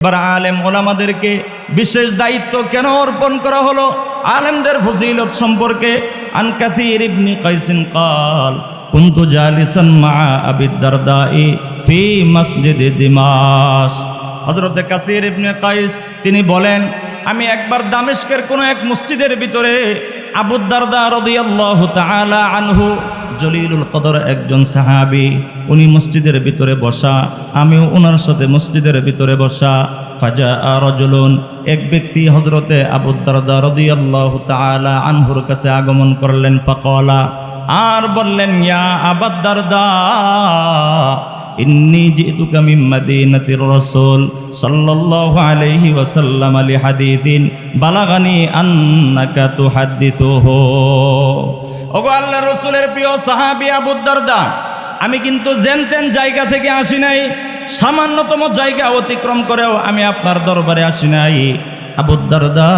এবার আলেম ওলামাদেরকে বিশেষ দায়িত্ব কেন অর্পণ করা হলো? আলেমদের ফজিলত সম্পর্কে কাল মা আবি দারদাই ফি মসজিদে দিমাস হযরত কাসির ইবনে কাইস, তিনি বলেন, আমি একবার দামেস্কের কোনো এক মসজিদের ভিতরে আবু দারদা রাদিয়াল্লাহু আনহু জলিলুল কদর একজন সাহাবি, উনি মসজিদের ভিতরে বসা, আমিও ওনার সাথে মসজিদের ভিতরে বসা। ফাজা রজলুন, এক ব্যক্তি হজরতে আবুদ্দারদা রদিয়াল্লাহু তাআলা আনহুর কাছে আগমন করলেন, ফাকলা, আর বললেন, ইয়া আবাদ্দারদা ইন্নি জিতুকা মিন মাদিনাতির রাসূল সাল্লাল্লাহু আলাইহি ওয়াসাল্লাম লিহাদিথিন বালাগানি আন্নাকা তুহাদ্দিথুহু ওগো আল্লাহর রাসূলের প্রিয় সাহাবী আবু দারদা, আমি কিন্তু জেনতেন জায়গা থেকে আসি নাই, সামান্যতম জায়গা অতিক্রম করেও আমি আপনার দরবারে আসি নাই। আবু দারদা,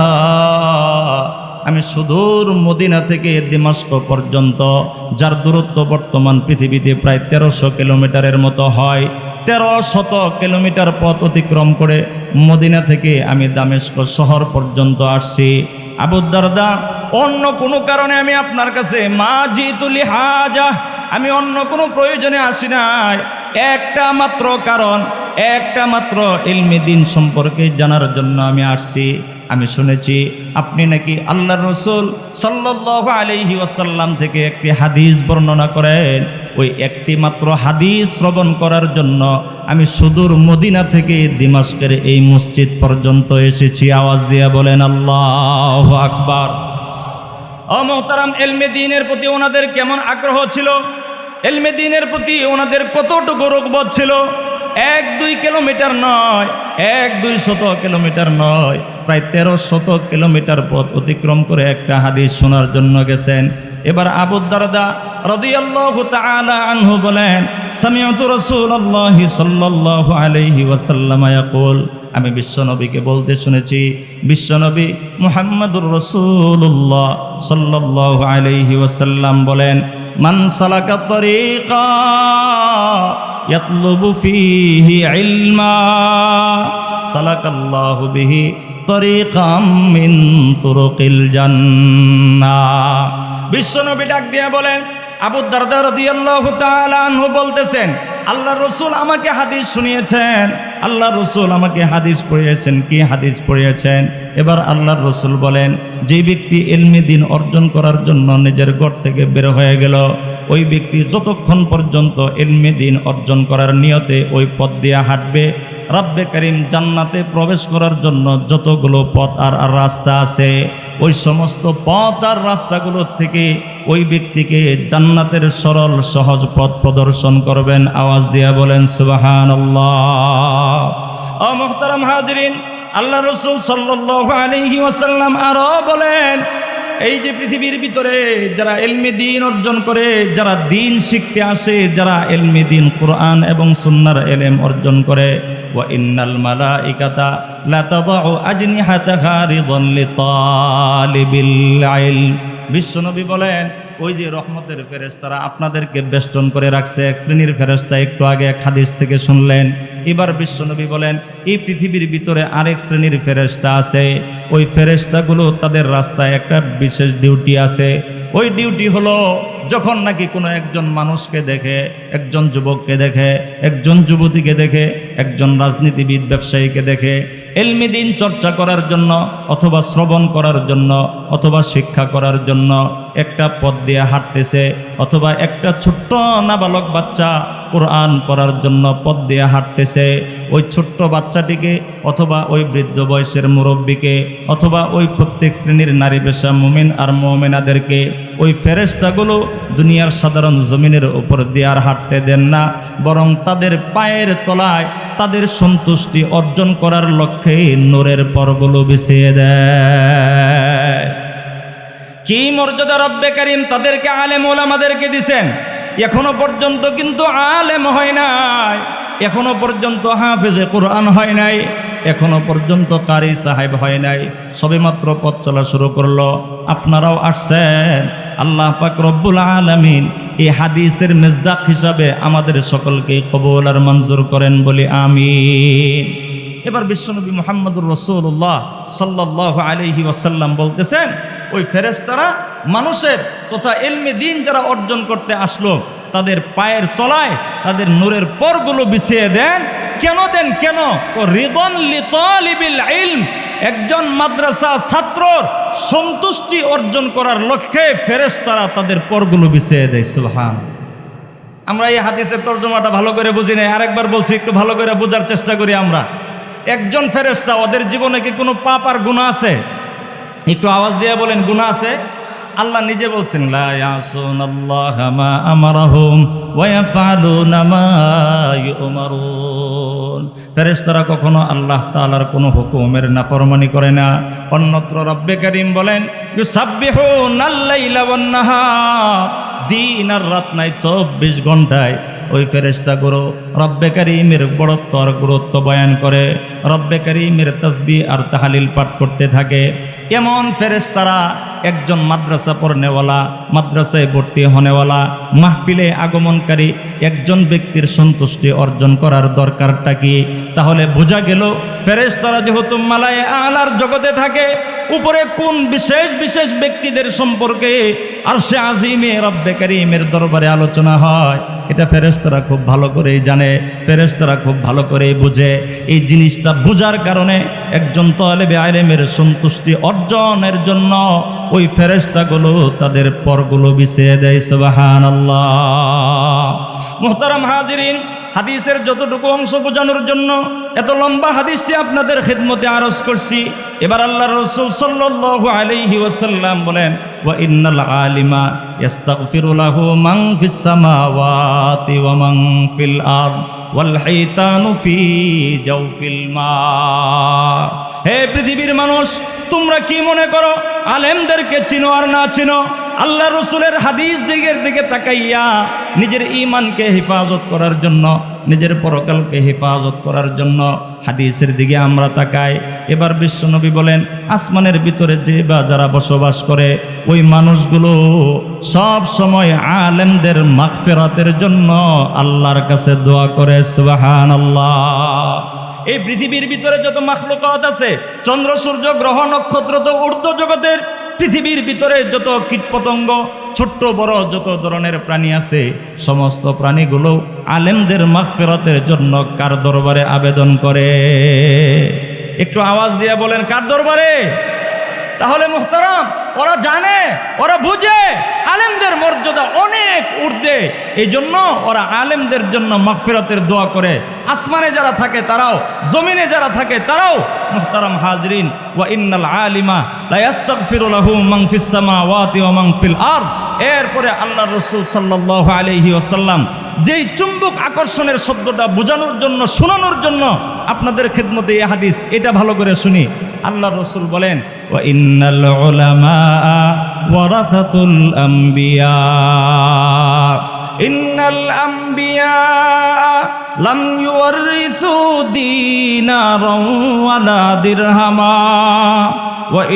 আমি সুদূর মদিনা থেকে দিমাস্ক পর্যন্ত, যার দূরত্ব বর্তমান পৃথিবীতে প্রায় তেরোশো কিলোমিটারের মতো হয়, তেরো শত কিলোমিটার পথ অতিক্রম করে মদিনা থেকে আমি দামেস্ক শহর পর্যন্ত আসছি। আবুদ্দারদা অন্য কোনো কারণে আমি আপনার কাছে মা জিতুলি হাজা, আমি অন্য কোনো প্রয়োজনে আসি নাই। একটা মাত্র কারণ, একটা মাত্র ইলমি দিন সম্পর্কে জানার জন্য আমি আসছি। আমি শুনেছি আপনি নাকি আল্লাহ রসুল সাল্লাহ আলহি ওয়াসাল্লাম থেকে একটি হাদিস বর্ণনা করেন। ওই একটি মাত্র হাদিস শ্রবণ করার জন্য আমি সুদূর মদিনা থেকে দিমাস্কের এই মসজিদ পর্যন্ত এসেছি। আওয়াজ দিয়ে বলেন, আল্লাহ আকবার। অমহতারাম এলমে দিনের প্রতি ওনাদের কেমন আগ্রহ ছিল? এলমে দিনের প্রতি ওনাদের কতটুকু রোগবোধ ছিল? এক দুই কিলোমিটার নয় এক দুই শত কিলোমিটার নয়, প্রায় তেরো শত কিলোমিটার পথ অতিক্রম করে একটা হাদিস শোনার জন্য গেছেন। এবার আবুদ্দারদা রাদিয়াল্লাহু তাআলা আনহু বলেন আমি বিশ্বনবীকে বলতে শুনেছি, বিশ্বনবী মুহাম্মদুর রাসূলুল্লাহ সাল্লাল্লাহু আলাইহি ওয়াসাল্লাম বলেন, মান সালাকা তরিকা ইয়াতলুবু ফীহি ইলমা। সালাকাল্লাহু বিহি তরিকাম মিন তুরুকিল জান্নাহ বিশ্বনবী ডাক দিয়ে বলেন, আবু দারদা রাদিয়াল্লাহু তাআলা বলতেছেন আল্লাহ রসুল আমাকে হাদিস শুনিয়েছেন। আল্লাহ রসুল আমাকে হাদিস পড়িয়েছেন। কি হাদিস পড়িয়েছেন? এবার আল্লাহ রসুল বলেন, যে ব্যক্তি এলমি দিন অর্জন করার জন্য নিজের ঘর থেকে বের হয়ে গেল ওই ব্যক্তি যতক্ষণ পর্যন্ত এলমি দিন অর্জন করার নিয়তে ওই পথ দিয়ে হাঁটবে, রব্বে করিম জান্নাতে প্রবেশ করার জন্য যতগুলো পথ আর আর রাস্তা আছে, ওই সমস্ত পথ আর রাস্তাগুলোর থেকে ওই ব্যক্তিকে জান্নাতের সরল, সহজ পথ প্রদর্শন করবেন। আওয়াজ দিয়া বলেন সুবাহান হাজরিন, আল্লাহ রসুল সাল্লাহ আলহি ওয়াসাল্লাম আরও বলেন এই যে পৃথিবীর ভিতরে যারা এলমে দিন অর্জন করে, যারা দিন শিখতে আসে, যারা এলমে দিন কোরআন এবং সুন্নার এলেম অর্জন করে মালাইকাতা লা তাদাউ আজনিহাতাহা রিদান লিতালিবিল ইলম। বিশ্বনবী বলেন ওই যে রহমতের ফেরেস্তারা আপনাদেরকে বেষ্টন করে রাখছে, এক শ্রেণির ফেরেস্তা একটু আগে এক হাদিস থেকে শুনলেন। এবার বিশ্বনবী বলেন, এই পৃথিবীর ভিতরে আরেক শ্রেণির ফেরেস্তা আছে। ওই ফেরেস্তাগুলো তাদের রাস্তায় একটা বিশেষ ডিউটি আছে। ওই ডিউটি হলো যখন নাকি কোনো একজন মানুষকে দেখে, একজন যুবককে দেখে, একজন যুবতীকে দেখে, একজন রাজনীতিবিদ, ব্যবসায়ীকে দেখে, এলমি দিন চর্চা করার জন্য অথবা শ্রবণ করার জন্য অথবা শিক্ষা করার জন্য একটা পথ দিয়ে হাঁটতেছে অথবা একটা ছোট্ট নাবালক বাচ্চা কোরআন পড়ার জন্য পথ দিয়ে হাঁটতেছে, ওই ছোট্ট বাচ্চাটিকে অথবা ওই বৃদ্ধ বয়সের মুরব্বীকে অথবা ওই প্রত্যেক শ্রেণির নারী পেশা মুমিন আর মোমেনাদেরকে, ওই ফেরেস্তাগুলো দুনিয়ার সাধারণ জমিনের উপর দিয়ে আর হাঁটতে দেন না, বরং তাদের পায়ের তলায় তাদের সন্তুষ্টি অর্জন করার লক্ষ্যে নোরের পরগুলো বিছিয়ে দেয়। কি মর্যাদা রব্বে করিম তাদেরকে আলেম ওলামাদেরকে দিছেন? এখনও পর্যন্ত কিন্তু আলেম হয় নাই। এখনও পর্যন্ত হাফেজে কোরআন হয় নাই। এখনও পর্যন্ত কারি সাহেব হয় নাই। সবেমাত্র পথ চলা শুরু করল। আপনারাও আসছেন। আল্লাহ পাক রব্বুল আলমিন এই হাদিসের মেজদাক হিসাবে আমাদের সকলকে কবুল আর মঞ্জুর করেন বলি, আমিন। এবার বিশ্বনবী মোহাম্মদুর রসুল্লাহ সাল্লাহ আলহি ওয়াসাল্লাম বলতেছেন, ওই ফেরেশতারা মানুষের তথা এলমে দিন যারা অর্জন করতে আসলো, তাদের পায়ের তলায় তাদের নূরের পরগুলো বিছিয়ে দেন কেন দেন? কেন? ও রিদন লিতালিবিল ইলম। একজন মাদ্রাসা ছাত্রর সন্তুষ্টি অর্জন করার লক্ষ্যে ফেরেশতারা তাদের পরগুলো বিছিয়ে দেয়, সুবহান। আমরা এই হাদিসের তর্জমাটা ভালো করে বুঝি নাই। আরেকবার বলছি, একটু ভালো করে বোঝার চেষ্টা করি আমরা। একজন ফেরেশতা, ওদের জীবনে কি কোনো পাপ আর গুণা আছে? একটু আওয়াজ দিয়ে বলেন গুণা আছে? আল্লাহ নিজে বলছেন ফেরেশতারা কখনো আল্লাহ তালার কোনো হুকুমের নাফরমানি করে না। অন্যত্র রব্বে করিম বলেন দিন আর রাত নাই, চব্বিশ ঘন্টায়। ওই ফেরেস্তা গুরু রব্বে কারিমের বড়ত্ব আর গুরুত্ব বয়ান করে। রব্বে কারিমের তসবি আর তাহালিল পাঠ করতে থাকে। এমন ফেরেস্তারা একজন মাদ্রাসা পড়নেওয়ালা, মাদ্রাসায় ভর্তি হনেওয়ালা, মাহফিলে আগমনকারী একজন ব্যক্তির সন্তুষ্টি অর্জন করার দরকারটা কি? তাহলে বোঝা গেল ফেরেস্তারা যেহেতু মালায় আলার জগতে থাকে, উপরে কোন বিশেষ বিশেষ ব্যক্তিদের সম্পর্কে আর সে আজিমে রব্বে করিমের দরবারে আলোচনা হয়? এটা ফেরেস্তারা খুব ভালো করেই জানে ফেরেস্তারা খুব ভালো করেই বুঝে। এই জিনিসটা বোঝার কারণে একজন তলেবে আলেমের সন্তুষ্টি অর্জনের জন্য ওই ফেরেস্তাগুলো তাদের পরগুলো বিছিয়ে দেয় সবাহান আল্লাহ মোহতারাম হাদিসের যতটুকু অংশ বোঝানোর জন্য, এত লম্বা হাদিসটি আপনাদের খেদমতে আরজ করছি। এবার আল্লাহ রসুল সাল্লাল্লাহু আলাইহি ওয়াসাল্লাম বলেন, ওয়া আলিমা মা হে মানুষ, তোমরা কি মনে করো, আলেমদেরকে চিনো আর না চিনো? আল্লাহ রসুলের হাদিস দিকের দিকে তাকাইয়া নিজের ইমানকে হেফাজত করার জন্য নিজের পরকালকে হেফাজত করার জন্য হাদিসের দিকে আমরা তাকাই। এবার বিশ্বনবী বলেন, আসমানের ভিতরে যে বা যারা বসবাস করে, ওই মানুষগুলো সব সময় আলেমদের মাগফিরাতের জন্য আল্লাহর কাছে দোয়া করে সুবাহান আল্লাহ এই পৃথিবীর ভিতরে যত মাখলুকাত আছে, চন্দ্র, সূর্য, গ্রহ, নক্ষত্র, তো ঊর্ধ্ব জগতের পৃথিবীর ভিতরে যত কীটপতঙ্গ ছোট্ট বড় যত ধরনের প্রাণী আছে, সমস্ত প্রাণীগুলো আলেমদের মাগফিরাতের জন্য কার দরবারে আবেদন করে? একটু আওয়াজ দিয়ে বলেন, কার দরবারে? তাহলে মুহতারাম! ওরা জানে, ওরা বুঝে। আলেমদের মর্যাদা অনেক ঊর্ধ্বে। এই জন্য ওরা আলেমদের জন্য মাগফিরাতের দোয়া করে। আসমানে যারা থাকে তারাও, জমিনে যারা থাকে তারাও মুহতারাম হাজরিন। ওয়া ইন্নাল আলিমা লাহু মান ফিস সামাওয়াতি ওয়া মান ফিল আরদ। এরপরে আল্লাহ রসুল সাল্লাল্লাহু আলাইহি ওয়াসাল্লাম যেই চুম্বক আকর্ষণের শব্দটা বোঝানোর জন্য, শোনানোর জন্য আপনাদের খেদমতে এই হাদিস, এটা ভালো করে শুনি। আল্লাহ রসুল বলেন, ওয়া ইন্নাল ওয়ারাসাতুল আম্বিয়া। আম্বিয়া লাম ওয়া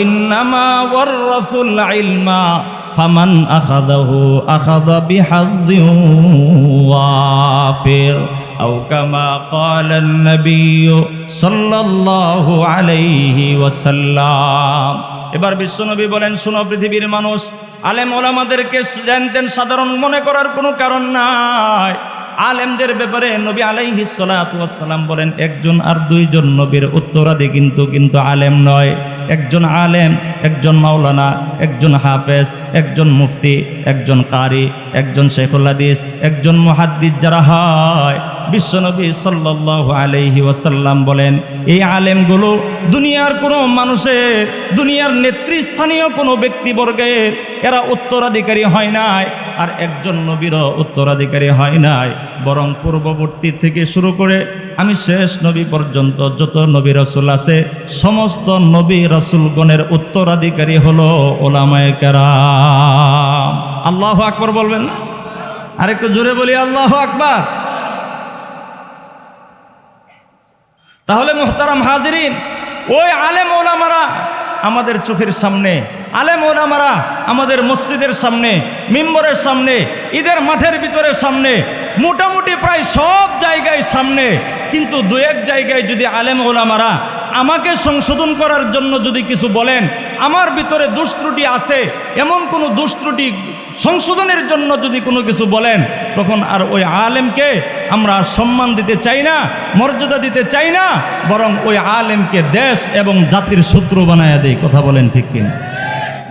ইলমা। ফামান আখাদাহু আখাদা বিহাজ্জ ওয়াফির أو كما قال النبي صلى الله عليه وسلم এবার বিশ্বনবী বলেন শুনো পৃথিবীর মানুষ আলেম ওলামাদেরকে জানতেন সাধারণ মনে করার কোনো কারণ নাই আলেমদের ব্যাপারে নবী আলাইহি সালাম বলেন একজন আর দুইজন নবীর উত্তরাদি কিন্তু কিন্তু আলেম নয় একজন আলেম, একজন মাওলানা, একজন হাফেজ, একজন মুফতি, একজন কারি, একজন শেখুল হাদিস, একজন মুহাদ্দিস যারা হয় বিশ্বনবী সাল্লাল্লাহু আলাইহি ওয়াসাল্লাম বলেন, এই আলেমগুলো দুনিয়ার কোনো মানুষের দুনিয়ার নেতৃস্থানীয় কোনো ব্যক্তিবর্গের এরা উত্তরাধিকারী হয় নাই আর একজন নবীরও উত্তরাধিকারী হয় নাই। বরং পূর্ববর্তী থেকে শুরু করে আমি শেষ নবী পর্যন্ত যত নবী রসুল আছে, সমস্ত নবী রসুলগণের উত্তরাধিকারী হলো ওলামায় কেরাম। আল্লাহ আকবর বলবেন আরেকটু জোরে বলি, আল্লাহ আকবার। তাহলে মোহতারাম হাজরিন, ওই আলেম ওলামারা আমাদের চোখের সামনে, আলেম ওলামারা আমাদের মসজিদের সামনে, মিম্বরের সামনে, ঈদের মাঠের ভিতরের সামনে, মোটামুটি প্রায় সব জায়গায় সামনে, কিন্তু দু এক জায়গায় যদি আলেম ওলামারা আমাকে সংশোধন করার জন্য যদি কিছু বলেন, আমার ভিতরে দুষ্ত্রুটি আছে, এমন কোনো দুষ্ত্রুটি সংশোধনের জন্য যদি কোনো কিছু বলেন, তখন আর ওই আলেমকে আমরা সম্মান দিতে চাই না, মর্যাদা দিতে চাই না, বরং ওই আলেমকে দেশ এবং জাতির শত্রু বানায় দেয় কথা বলেন ঠিক কিনা?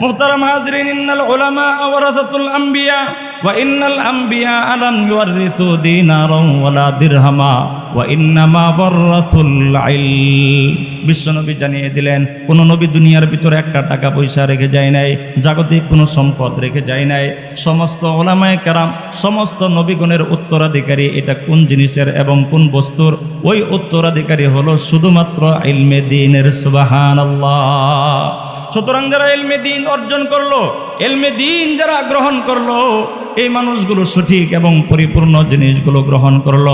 মুহতারাম হাজরিন, ইন্নাল উলামা আওয়ারাসাতুল আম্বিয়া আম্বিয়া আলাম ইউরিসু দিনারান ওয়ালা দিরহামা ওয়া ইন্নামা ওয়ারাসুল ইলম বিশ্বনবী জানিয়ে দিলেন, কোন নবী দুনিয়ার ভিতরে একটা টাকা পয়সা রেখে যায় নাই, জাগতিক কোনো সম্পদ রেখে যায় নাই। সমস্ত ওলামায়ে কেরাম, সমস্ত নবীগণের উত্তরাধিকারী এটা কোন জিনিসের এবং কোন বস্তুর? ওই উত্তরাধিকারী হলো শুধুমাত্র ইলমে দিনের সুবাহান সুতরাং যারা এলমে দিন অর্জন করল এলমে দিন যারা গ্রহণ করল, এই মানুষগুলো সঠিক এবং পরিপূর্ণ জিনিসগুলো গ্রহণ করল।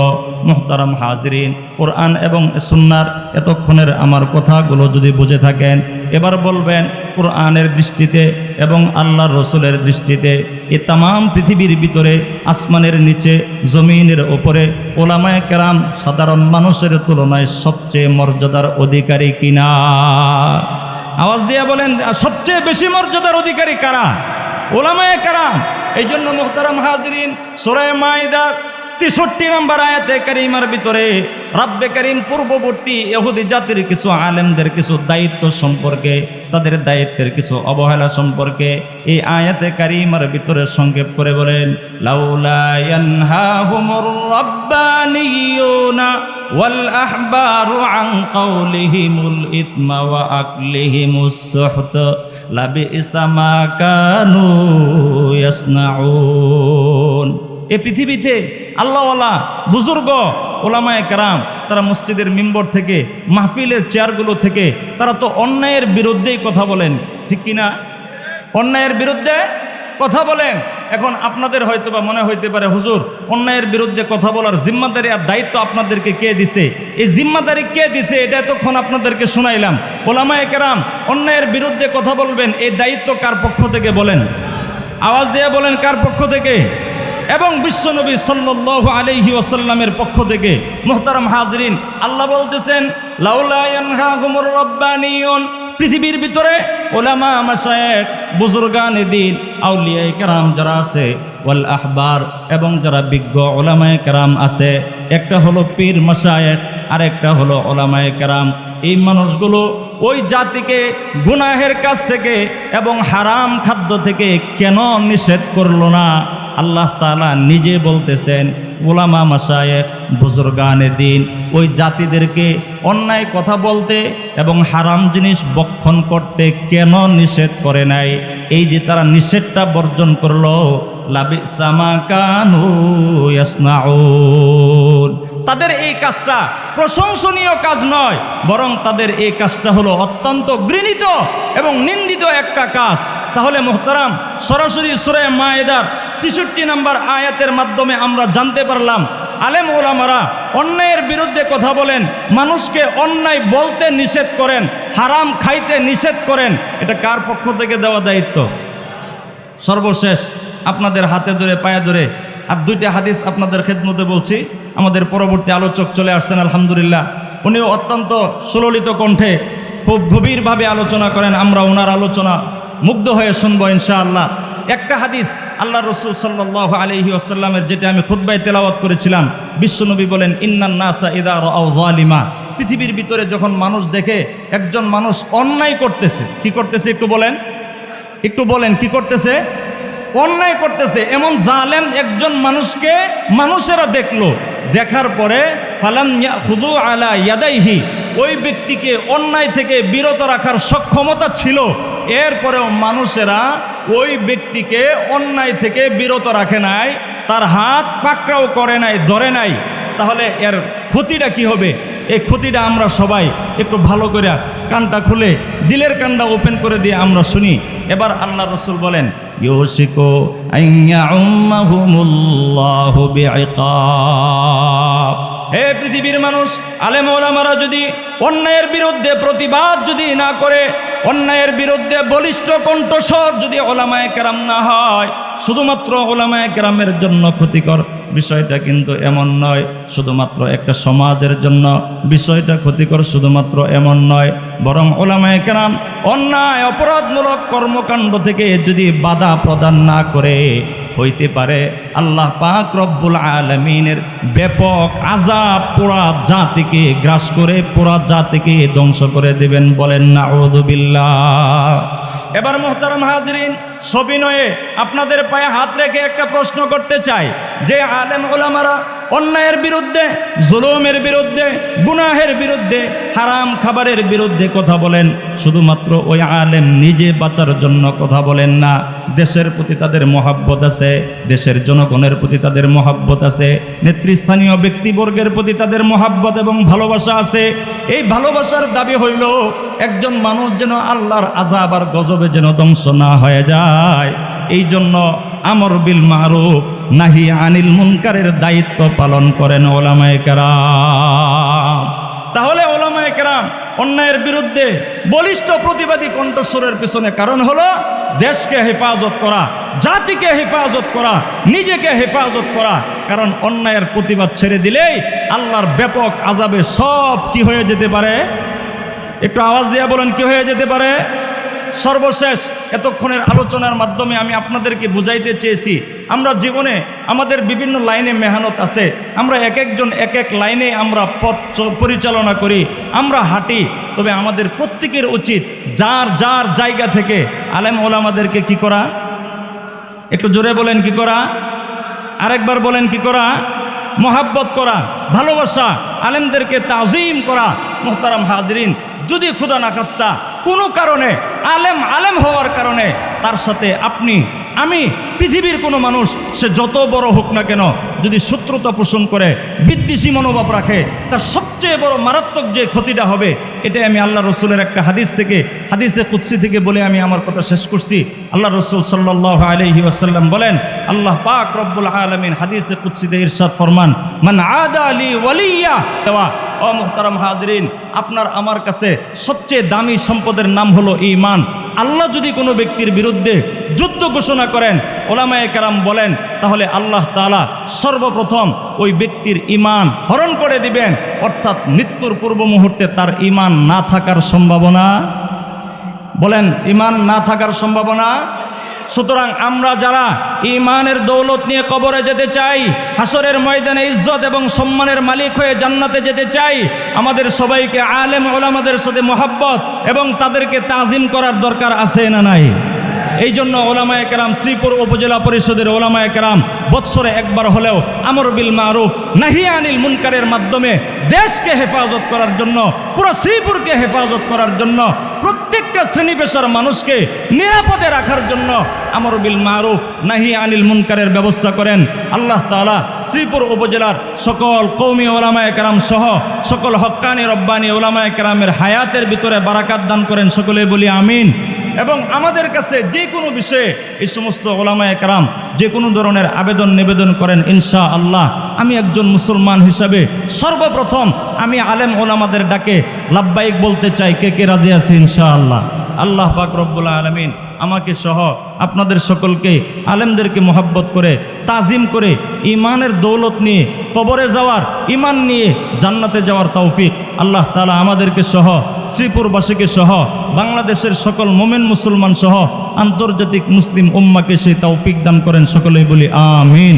মোহতারাম হাজরিন, কোরআন এবং সুন্নার এতক্ষণের আমার কথাগুলো যদি বুঝে থাকেন, এবার বলবেন, কোরআনের দৃষ্টিতে এবং আল্লাহর রসুলের দৃষ্টিতে এ তাম পৃথিবীর ভিতরে, আসমানের নিচে, জমিনের ওপরে ওলামায় কেরাম সাধারণ মানুষের তুলনায় সবচেয়ে মর্যাদার অধিকারী কিনা? আওয়াজ দিয়ে বলেন সবচেয়ে বেশি মর্যাদার অধিকারী কারা? ওলামায় কারা এই জন্য মোহতারাম হাজরিন সোরায় মাইদার তেষট্টি নম্বর আয়াতে কারিমার ভিতরে রাব্বে করিম পূর্ববর্তী এহুদি জাতির কিছু আলেমদের কিছু দায়িত্ব সম্পর্কে, তাদের দায়িত্বের কিছু অবহেলা সম্পর্কে এই আয়াতে কারিমার ভিতরে সংক্ষেপ করে বলেন ইয়াসনাউন। এ পৃথিবীতে আল্লাহওয়ালা বুজুর্গ ওলামায় কারাম, তারা মসজিদের মেম্বর থেকে, মাহফিলের চেয়ারগুলো থেকে, তারা তো অন্যায়ের বিরুদ্ধেই কথা বলেন, ঠিক কিনা অন্যায়ের বিরুদ্ধে কথা বলেন। এখন আপনাদের হয়তো বা মনে হইতে পারে, হুজুর, অন্যায়ের বিরুদ্ধে কথা বলার জিম্মাদারি আর দায়িত্ব আপনাদেরকে কে দিছে? এই জিম্মাদারি কে দিছে? এটা এতক্ষণ আপনাদেরকে শোনাইলাম। ওলামায় কেরাম, অন্যায়ের বিরুদ্ধে কথা বলবেন, এই দায়িত্ব কার পক্ষ থেকে বলেন? আওয়াজ দিয়ে বলেন, কার পক্ষ থেকে? এবং বিশ্বনবী সাল্লাল্লাহু আলাইহি ওসাল্লামের পক্ষ থেকে মুহতারাম হাজরিন, আল্লাহ বলতেছেন পৃথিবীর ভিতরে ওলামা মাশায়েখ, বুজুর্গানে, দিন আউলিয়া কেরাম যারা আছে, ওয়াল আহবার এবং যারা বিজ্ঞ ওলামায় কেরাম আছে, একটা হলো পীর, মাশায়েখ আর একটা হলো ওলামায় কেরাম। এই মানুষগুলো ওই জাতিকে গুনাহের কাছ থেকে এবং হারাম খাদ্য থেকে কেন নিষেধ করল না? আল্লাহ তালা নিজে বলতেছেন ওলামা মাসায়েক বুজুর্গানে দিন, ওই জাতিদেরকে অন্যায় কথা বলতে এবং হারাম জিনিস বক্ষণ করতে কেন নিষেধ করে নাই? এই যে তারা নিষেধটা বর্জন করল তাদের এই কাজটা প্রশংসনীয় কাজ নয়, বরং তাদের এই কাজটা হলো অত্যন্ত ঘৃণিত এবং নিন্দিত একটা কাজ। তাহলে মোহতারাম, সরাসরি সুরে মায়েদার তেষট্টি নম্বর আয়াতের মাধ্যমে আমরা জানতে পারলাম, আলেম ওলামারা অন্যায়ের বিরুদ্ধে কথা বলেন, মানুষকে অন্যায় বলতে নিষেধ করেন, হারাম খাইতে নিষেধ করেন, এটা কার পক্ষ থেকে দেওয়া দায়িত্ব? সর্বশেষ, আপনাদের হাতে ধরে, পায়ে ধরে, আর দুইটা হাদিস আপনাদের খেদমতে বলছি, আমাদের পরবর্তী আলোচক চলে আসছেন, আলহামদুলিল্লাহ। উনিও অত্যন্ত সুললিত কণ্ঠে খুব গভীরভাবে আলোচনা করেন, আমরা ওনার আলোচনা মুগ্ধ হয়ে শুনব, ইনশাআল্লাহ। একটা হাদিস আল্লাহ রসুল সাল্লাহ আলহি আসাল্লামের যেটা আমি খুদ্বাই তেলাওয়াত করেছিলাম, বিশ্বনবী বলেন, ইন্নান নাসা ইদা জালিমা পৃথিবীর ভিতরে যখন মানুষ দেখে একজন মানুষ অন্যায় করতেছে, কি করতেছে একটু বলেন? একটু বলেন, কি করতেছে? অন্যায় করতেছে, এমন জালেম একজন মানুষকে মানুষেরা দেখল। দেখার পরে, ফালাম হুদু আলা ইয়াদাইহি। ওই ব্যক্তিকে অন্যায় থেকে বিরত রাখার সক্ষমতা ছিল। এরপরেও মানুষেরা ওই ব্যক্তিকে অন্যায় থেকে বিরত রাখে নাই, তার হাত পাকড়াও করে নাই, ধরে নাই। তাহলে এর ক্ষতিটা কি হবে? এই ক্ষতিটা আমরা সবাই একটু ভালো করে কানটা খুলে, দিলের কানটা ওপেন করে দিয়ে আমরা শুনি। এবার আল্লাহ রসুল বলেন হে পৃথিবীর মানুষ, আলেম ওলামারা যদি অন্যায়ের বিরুদ্ধে প্রতিবাদ যদি না করে অন্যায়ের বিরুদ্ধে বলিষ্ঠ কণ্ঠস্বর যদি ওলামায় কেরাম না হয়, শুধুমাত্র ওলামায় কেরামের জন্য ক্ষতিকর। বিষয়টা কিন্তু এমন নয়, শুধুমাত্র একটা সমাজের জন্য। বিষয়টা ক্ষতিকর শুধুমাত্র এমন নয়, বরং ওলামায় কেরাম অন্যায়, অপরাধমূলক কর্মকাণ্ড থেকে যদি বাধা প্রদান না করে হইতে পারে। আল্লাহ পাক রব্বুল আলমিনের ব্যাপক আজাব পোড়া জাতিকে গ্রাস করে, পোড়া জাতিকে ধ্বংস করে দেবেন বলেন না এবার মোহতারাম হাজরিন, সবিনয়ে আপনাদের পায়ে হাত রেখে একটা প্রশ্ন করতে চাই। যে আলেম ওলামারা অন্যায়ের বিরুদ্ধে, জুলুমের বিরুদ্ধে, গুনাহের বিরুদ্ধে, হারাম খাবারের বিরুদ্ধে কথা বলেন। শুধুমাত্র ওই আলেম নিজে বাঁচার জন্য কথা বলেন না। দেশের প্রতি তাদের মহাব্বত আছে, দেশের জনগণের প্রতি তাদের মহাব্বত আছে, নেতৃস্থানীয় ব্যক্তিবর্গের প্রতি তাদের মহাব্বত এবং ভালোবাসা আছে। এই ভালোবাসার দাবি হইল, একজন মানুষ যেন আল্লাহর আজাব আর গজবে যেন ধ্বংস না হয়ে যায়। এই জন্য আমর বিল মারুফ, নাহি আনিল মুনকারের দায়িত্ব পালন করেন ওলামায়ে কেরাম। তাহলে ওলামায়ে কেরাম, অন্যায়ের বিরুদ্ধে বলিষ্ঠ প্রতিবাদী কণ্ঠস্বরের পিছনে কারণ হলো দেশকে হেফাজত করা, জাতিকে হেফাজত করা, নিজেকে হেফাজত করা। কারণ অন্যায়ের প্রতিবাদ ছেড়ে দিলেই আল্লাহর ব্যাপক আজাবে সব কি হয়ে যেতে পারে? একটু আওয়াজ দিয়ে বলেন, কি হয়ে যেতে পারে? সর্বশেষ এতক্ষণের আলোচনার মাধ্যমে আমি আপনাদেরকে বুঝাইতে চেয়েছি। আমরা জীবনে আমাদের বিভিন্ন লাইনে মেহনত আছে। আমরা এক একজন এক এক লাইনে আমরা পথ পরিচালনা করি। আমরা হাঁটি, তবে আমাদের প্রত্যেকের উচিত যার যার জায়গা থেকে আলেম ওলামাদেরকে কি করা? একটু জোরে বলেন কি করা? আরেকবার বলেন কি করা? মোহাব্বত করা, ভালোবাসা, আলেমদেরকে তাজিম করা, মোহতারাম হাজরিন, যদি খুদা না খাস্তা কোনো কারণে আলেম আলেম হওয়ার কারণে তার সাথে আপনি, আমি পৃথিবীর কোনো মানুষ, সে যত বড় হোক না কেন, যদি শত্রুতা পোষণ করে, বিদ্বেষী মনোভাব রাখে, তার সবচেয়ে বড় মারাত্মক যে ক্ষতিটা হবে, এটাই আমি আল্লাহ রসুলের একটা হাদিস থেকে, হাদিসে কুৎসি থেকে বলে আমি আমার কথা শেষ করছি। আল্লাহ রসুল সাল্লাহ আলহি আসাল্লাম বলেন, আল্লাহ পাক রব্বুল আলমিন হাদিসে কুৎসিতে ইরশাদ ফরমান, মান আদা আলী ওয়ালিয়া দেওয়া ও মোহতারাম হাজরিন, আপনার আমার কাছে সবচেয়ে দামি সম্পদের নাম হলো ইমান আল্লাহ যদি কোনো ব্যক্তির বিরুদ্ধে যুদ্ধ ঘোষণা করেন, ওলামায়ে কেরাম বলেন, তাহলে আল্লাহ তাআলা সর্বপ্রথম ওই ব্যক্তির ইমান হরণ করে দিবেন, অর্থাৎ মৃত্যুর পূর্ব মুহূর্তে তার ইমান না থাকার সম্ভাবনা। বলেন ইমান না থাকার সম্ভাবনা? সুতরাং আমরা যারা ইমানের দৌলত নিয়ে কবরে যেতে চাই, হাসরের ময়দানে ইজ্জত এবং সম্মানের মালিক হয়ে জান্নাতে যেতে চাই, আমাদের সবাইকে আলেম ওলামাদের সাথে মোহাব্বত এবং তাদেরকে তাজিম করার দরকার আছে না নাই? এই জন্য ওলামায় কেরাম শ্রীপুর উপজেলা পরিষদের ওলামায় কেরাম বৎসরে একবার হলেও আমর বিল মারুফ, নাহি আনিল মুনকারের মাধ্যমে দেশকে হেফাজত করার জন্য, পুরো শ্রীপুরকে হেফাজত করার জন্য, প্রত্যেকটা শ্রেণি পেশার মানুষকে নিরাপদে রাখার জন্য আমর বিল মারুফ, নাহি আনিল মুনকারের ব্যবস্থা করেন। আল্লাহ তাআলা শ্রীপুর উপজেলার সকল কৌমি ওলামায় কেরাম সহ সকল হক্কানি রব্বানি ওলামায় কেরামের হায়াতের ভিতরে বারাকাত দান করেন। সকলে বলি আমিন। এবং আমাদের কাছে যে কোনো বিষয়ে এই সমস্ত ওলামায় কারাম যে কোনো ধরনের আবেদন নিবেদন করেন ইনশা আল্লাহ আমি একজন মুসলমান হিসাবে সর্বপ্রথম আমি আলেম ওলামাদের ডাকে লাভবাহিক বলতে চাই, কে কে রাজি আছে ইনশা আল্লাহ আল্লাহ পাক আলমিন আমাকে সহ আপনাদের সকলকে, আলেমদেরকে মোহাব্বত করে, তাজিম করে ইমানের দৌলত নিয়ে, কবরে যাওয়ার ইমান নিয়ে জান্নাতে যাওয়ার তৌফিক আল্লাহ তালা আমাদেরকে সহ, শ্রীপুরবাসীকে সহ, বাংলাদেশের সকল মোমেন মুসলমান সহ, আন্তর্জাতিক মুসলিম উম্মাকে সেই তৌফিক দান করেন। সকলেই বলি, আমিন।